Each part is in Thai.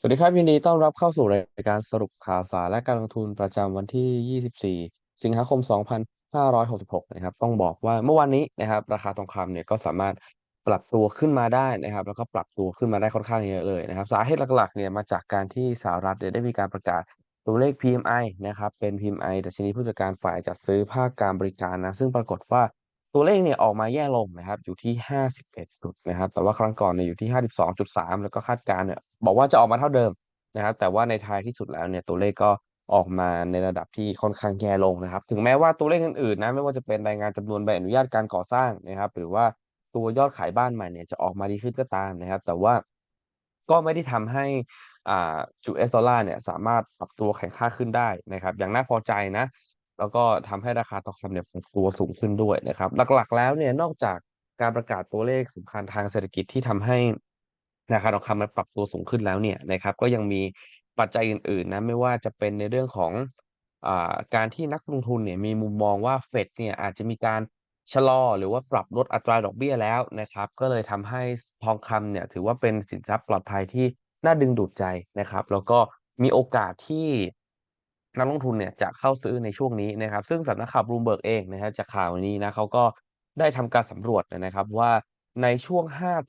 สวัสดีครับ ยินดีต้อนรับเข้าสู่รายการสรุปข่าวสารและการลงทุนประจำวันที่ 24 สิงหาคม 2566 นะครับ ต้องบอกว่าเมื่อวานนี้นะครับ ราคาทองคำเนี่ยก็สามารถปรับตัวขึ้นมาได้นะครับ แล้วก็ปรับตัวขึ้นมาได้ค่อนข้างเยอะเลยนะครับ สาเหตุหลักๆเนี่ยมาจากการที่สหรัฐเนี่ยได้มีการประกาศตัวเลข PMI นะครับ เป็น PMI ดัชนีผู้จัดการฝ่ายจัดซื้อภาคการบริการนะ ซึ่งปรากฏว่า ตัวเลขเนี่ยออกมาแย่ลงนะครับ อยู่ที่ 51 จุดนะครับ แต่ว่าครั้งก่อนเนี่ยอยู่ที่ 52.3 แล้วก็คาดการณ์เนี่ยบอกว่าจะออกมาเท่าเดิมนะครับ แต่ว่าในท้ายที่สุดแล้วเนี่ยตัวเลขก็ออกมาในระดับที่ค่อนข้างแย่ลงนะครับ ถึงแม้ว่าตัวเลขอื่นๆนะไม่ว่าจะเป็นรายงานจำนวนใบอนุญาตการก่อสร้างนะครับ หรือว่าตัวยอดขายบ้านใหม่เนี่ยจะออกมาดีขึ้นก็ตามนะครับ แต่ว่าก็ไม่ได้ทำให้อ่า US ดอลลาร์เนี่ยสามารถปรับตัวแข็งค่าขึ้นได้นะครับ อย่างน่าพอใจนะ แล้วก็ทำให้ราคาทองคำเนี่ยปรับตัวสูงขึ้นด้วยนะครับ หลักๆ แล้วเนี่ยนอกจากการประกาศตัวเลขสำคัญทางเศรษฐกิจที่ทำให้ราคาทองคำมันปรับตัวสูงขึ้นแล้วเนี่ยนะครับ ก็ยังมีปัจจัยอื่นๆนะไม่ว่าจะเป็นในเรื่องของอ่าการที่นักลงทุนเนี่ยมีมุมมองว่าเฟดเนี่ยอาจจะมีการชะลอหรือว่าปรับลดอัตราดอกเบี้ยแล้วนะครับ ก็เลยทำให้ทองคำเนี่ยถือว่าเป็นสินทรัพย์ปลอดภัยที่น่าดึงดูดใจนะครับ แล้วก็มีโอกาสที่ นักลงทุนเนี่ยจะเข้าซื้อในช่วงนี้นะครับ ซึ่งสำนักข่าว Bloomberg เองนะครับจากข่าวนี้นะเขาก็ได้ทำการสำรวจนะครับว่าในช่วง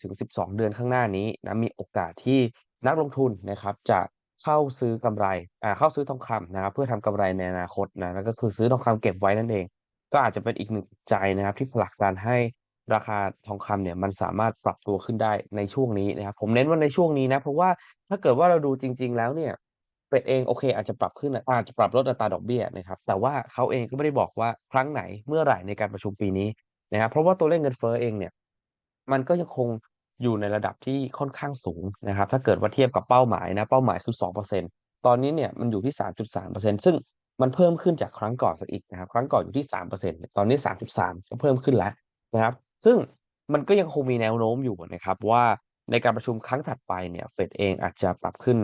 5-12 เดือนข้างหน้านี้นะมีโอกาสที่นักลงทุนนะครับจะเข้าซื้อกำไรอ่าเข้าซื้อทองคำนะครับเพื่อทำกำไรในอนาคตนะนั่นก็คือซื้อทองคำเก็บไว้นั่นเอง ก็อาจจะเป็นอีกหนึ่งปัจนะครับ ที่ผลักดันให้ราคาทองคำเนี่ยมันสามารถปรับตัวขึ้นได้ในช่วงนี้นะครับ ผมเน้นว่าในช่วงนี้นะ เพราะว่าถ้าเกิดว่าเราดูจริง ๆ แล้วเนี่ย เฟดเองโอเค อาจจะปรับขึ้นอาจจะปรับลดอัตราดอกเบี้ยนะครับแต่ว่าเขาเองก็ไม่ได้บอกว่าครั้งไหนเมื่อไหร่ในการประชุมปีนี้นะครับเพราะว่าตัวเลขเงินเฟ้อเองเนี่ยมันก็ยังคงอยู่ในระดับที่ค่อนข้างสูงนะครับ ถ้าเกิดว่าเทียบกับเป้าหมายนะเป้าหมายคือ 2%ตอนนี้เนี่ยมันอยู่ที่ 3.3%ซึ่งมันเพิ่มขึ้นจากครั้งก่อนสักอีกนะครับ ครั้งก่อนอยู่ที่ 3%ตอนนี้ 3.3 ก็เพิ่มขึ้นแล้วนะครับ ซึ่งมันก็ยังคงมีแนวโน้มอยู่นะครับว่าในการประชุมครั้งถัดไปเนี่ยเฟดเองอาจจะปรับขึ้น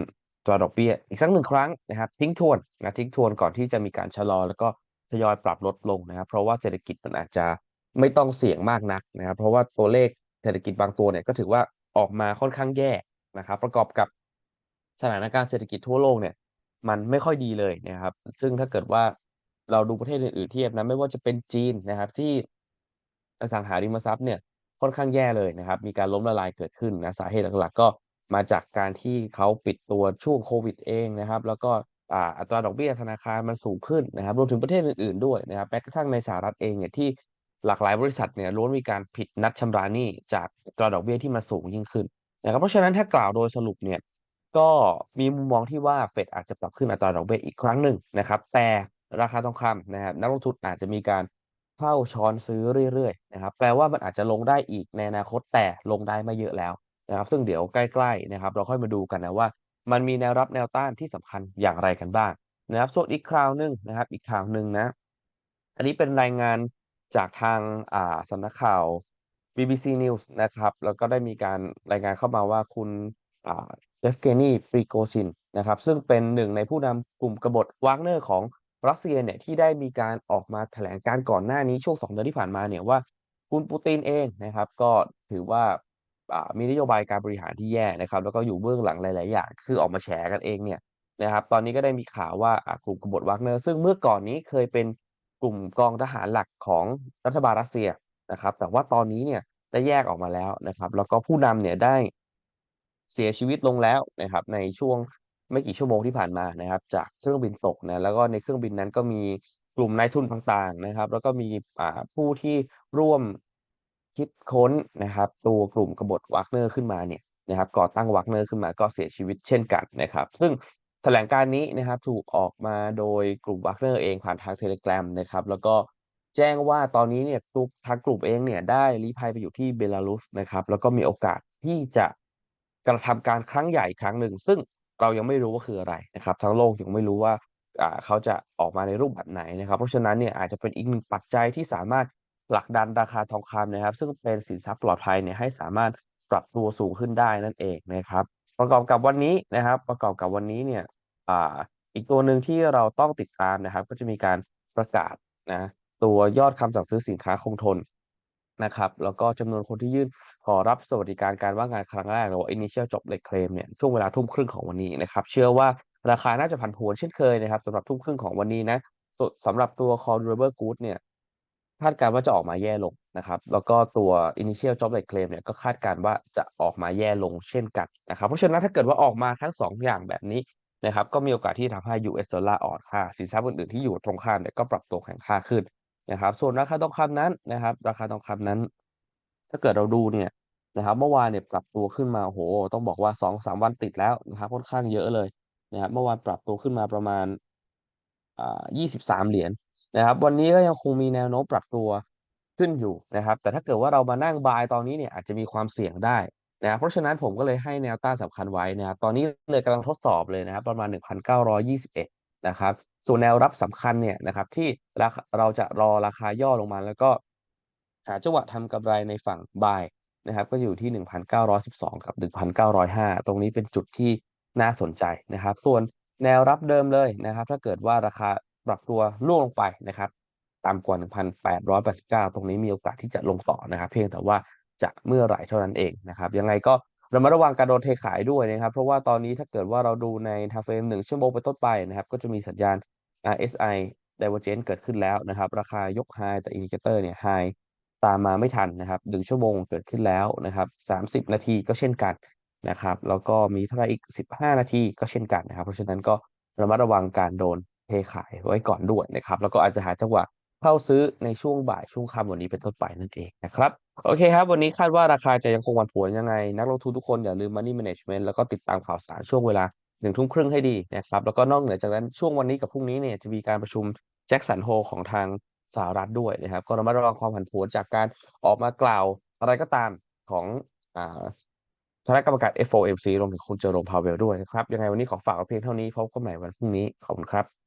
ตัวดอกเบี้ยอีกสักหนึ่งครั้งนะครับ ทิ้งทวนนะทิ้งทวนก่อนที่จะมีการชะลอ แล้วก็ทยอยปรับลดลงนะครับ เพราะว่าเศรษฐกิจมันอาจจะไม่ต้องเสี่ยงมากนักนะครับ เพราะว่าตัวเลขเศรษฐกิจบางตัวเนี่ยก็ถือว่าออกมาค่อนข้างแย่นะครับ ประกอบกับสถานการณ์เศรษฐกิจทั่วโลกเนี่ย มันไม่ค่อยดีเลยนะครับ ซึ่งถ้าเกิดว่าเราดูประเทศอื่นๆเทียบนะไม่ว่าจะเป็นจีนนะครับ ที่อสังหาริมทรัพย์เนี่ยค่อนข้างแย่เลยนะครับ มีการล้มละลายเกิดขึ้นนะสาเหตุหลักๆ ก็ มาจากการที่เขาปิดตัวช่วงโควิดเองนะครับ แล้วก็อัตราดอกเบี้ยธนาคารมันสูงขึ้นนะครับรวมถึงประเทศอื่นๆด้วยนะครับแม้กระทั่งในสหรัฐเองเนี่ยที่หลากหลายบริษัทเนี่ยล้วนมีการผิดนัดชำระหนี้จากอัตราดอกเบี้ยที่มันสูงยิ่งขึ้นนะครับเพราะฉะนั้นถ้ากล่าวโดยสรุปเนี่ยก็มีมุมมองที่ว่าเฟดอาจจะปรับขึ้นอัตราดอกเบี้ยอีกครั้งหนึ่งนะครับ แต่ราคาทองคำนะครับนักลงทุนอาจจะมีการเข้าช้อนซื้อเรื่อยๆนะครับแปลว่ามันอาจจะลงได้อีกในอนาคตแต่ลงได้ไม่เยอะแล้ว นะครับ ซึ่งเดี๋ยวใกล้ๆนะครับ เราค่อยมาดูกันนะว่า มันมีแนวรับแนวต้านที่สำคัญอย่างไรกันบ้างนะครับ ส่วนอีกข่าวหนึ่งนะครับ อีกข่าวหนึ่งนะ อันนี้เป็นรายงานจากทางอ่าสำนักข่าว BBC News นะครับ แล้วก็ได้มีการรายงานเข้ามาว่าคุณอ่าเยฟเกนีปรีโกซินนะครับ ซึ่งเป็นหนึ่งในผู้นำกลุ่มกบฏวากเนอร์ของรัสเซียเนี่ยที่ได้มีการออกมาแถลงการก่อนหน้านี้ช่วงสองเดือนที่ผ่านมาเนี่ยว่า คุณปูตินเองนะครับ ก็ถือว่า อ่ามีนโยบายการบริหารที่แย่นะครับ แล้วก็อยู่เบื้องหลังหลาย ๆ อย่าง คือออกมาแฉกันเองเนี่ยนะครับ ตอนนี้ก็ได้มีข่าวว่าอ่ากลุ่มกบฏวากเนอร์ซึ่งเมื่อก่อนนี้เคยเป็นกลุ่มกองทหารหลักของรัฐบาลรัสเซียนะครับ แต่ว่าตอนนี้เนี่ยได้แยกออกมาแล้วนะครับ แล้วก็ผู้นำเนี่ยได้เสียชีวิตลงแล้วนะครับ ในช่วงไม่กี่ชั่วโมงที่ผ่านมานะครับ จากเครื่องบินตกนะแล้วก็ในเครื่องบินนั้นก็มีกลุ่มนายทุนต่าง ๆ นะครับ แล้วก็มีอ่าผู้ที่ร่วม คิดค้นนะครับ ตัวกลุ่มกบฏวากเนอร์ขึ้นมาเนี่ยนะครับก่อตั้งวากเนอร์ขึ้นมาก็เสียชีวิตเช่นกันนะครับ ซึ่งแถลงการนี้นะครับถูกออกมาโดยกลุ่มวากเนอร์เองผ่านทาง Telegram นะครับ แล้วก็แจ้งว่าตอนนี้เนี่ยทุกทางกลุ่มเองเนี่ยได้ลี้ภัยไปอยู่ที่เบลารุสนะครับ แล้วก็มีโอกาสที่จะกระทำการครั้งใหญ่ครั้งหนึ่ง ซึ่งเรายังไม่รู้ว่าคืออะไรนะครับ ทั้งโลกยังไม่รู้ว่าเขาจะออกมาในรูปแบบไหนนะครับ เพราะฉะนั้นเนี่ยอาจจะเป็นอีกหนึ่งปัจจัยที่สามารถ ผลักดันราคาทองคำนะครับ ซึ่งเป็นสินทรัพย์ปลอดภัยเนี่ยให้สามารถปรับตัวสูงขึ้นได้นั่นเองนะครับ ประกอบกับวันนี้นะครับ ประกอบกับวันนี้เนี่ยอ่าอีกตัวหนึ่งที่เราต้องติดตามนะครับ ก็จะมีการประกาศนะตัวยอดคำสั่งซื้อสินค้าคงทนนะครับ แล้วก็จำนวนคนที่ยื่นขอรับสวัสดิการการว่างงานครั้งแรกหรือว่า Initial Job Rec Claim เนี่ยช่วงเวลาทุ่มครึ่งของวันนี้นะครับ เชื่อว่าราคาน่าจะผันผวนเช่นเคยนะครับสำหรับทุ่มครึ่งของวันนี้นะสำหรับตัว Core Durable Goods เนี่ย คาดการณ์ว่าจะออกมาแย่ลงนะครับ แล้วก็ตัว Initial Job Rec Claim เนี่ยก็คาดการณ์ว่าจะออกมาแย่ลงเช่นกันนะครับ เพราะฉะนั้นถ้าเกิดว่าออกมาทั้ง 2 อย่างแบบนี้นะครับก็มีโอกาสที่ทำให้ US ดอลลาร์อ่อนค่าสินทรัพย์อื่นๆที่อยู่ตรงข้ามเนี่ยก็ปรับตัวแข็งค่าขึ้นนะครับ ส่วนราคาทองคำนั้นนะครับ ราคาทองคำนั้น ถ้าเกิดเราดูเนี่ยนะครับเมื่อวานเนี่ยปรับตัวขึ้นมาโอ้โฮต้องบอกว่า2-3วันติดแล้วนะครับค่อนข้างเยอะเลยนะครับเมื่อวานปรับตัวขึ้นมาประมาณอ่า23เหรียญ นะครับวันนี้ก็ยังคงมีแนวโน้มปรับตัวขึ้นอยู่นะครับ แต่ถ้าเกิดว่าเรามานั่ง buy ตอนนี้เนี่ยอาจจะมีความเสี่ยงได้นะครับเพราะฉะนั้นผมก็เลยให้แนวต้านสำคัญไว้นะครับตอนนี้เลยกำลังทดสอบเลยนะครับประมาณ 1,921 นะครับ ส่วนแนวรับสำคัญเนี่ยนะครับที่เราจะรอราคาย่อลงมา แล้วก็หาจังหวะทำกำไรในฝั่ง buy นะครับก็อยู่ที่ 1,912 กับ 1,905 ตรงนี้เป็นจุดที่น่าสนใจนะครับ ส่วนแนวรับเดิมเลยนะครับ ถ้าเกิดว่าราคา ปรับตัวร่วงลงไปนะครับต่ำกว่า 1,889 ตรงนี้มีโอกาสที่จะลงต่อนะครับ เพียงแต่ว่าจะเมื่อไหร่เท่านั้นเองนะครับ ยังไงก็ระมัดระวังการโดนเทขายด้วยนะครับ เพราะว่าตอนนี้ถ้าเกิดว่าเราดูใน Time Frame 1ชั่วโมงเป็นต้นไปนะครับ ก็จะมีสัญญาณ RSI Divergence เกิดขึ้นแล้วนะครับ ราคายก High แต่ Indicator เนี่ย High ตามมาไม่ทันนะครับ1ชั่วโมงเกิดขึ้นแล้วนะครับ 30 นาทีก็เช่นกันนะครับ แล้วก็มีเท่าไรอีก 15 นาทีก็เช่นกันนะครับ เพราะฉะนั้นก็ระมัดระวังการโดน เทขายไว้ก่อนด้วยนะครับ แล้วก็อาจจะหาจังหวะเข้าซื้อในช่วงบ่ายช่วงค่ำวันนี้เป็นต้นไปนั่นเองนะครับ โอเคครับ วันนี้คาดว่าราคาจะยังคงผันผวนยังไง นักลงทุนทุกคนอย่าลืม Money Management แล้วก็ติดตามข่าวสารช่วงเวลา1ทุ่มครึ่งให้ดีนะครับ แล้วก็นอกเหนือจากนั้นช่วงวันนี้กับพรุ่งนี้เนี่ยจะมีการประชุม Jackson Hole ของทางสหรัฐด้วยนะครับ ก็ระมัดระวังความผันผวนจากการออกมากล่าวอะไรก็ตามของคณะกรรมการ FOMC รวมถึงคุณเจอโรมพาวเวลด้วยนะครับ ยังไงวันนี้ขอฝากเพียงเท่านี้พบกันใหม่วันพรุ่งนี้ ขอบคุณครับ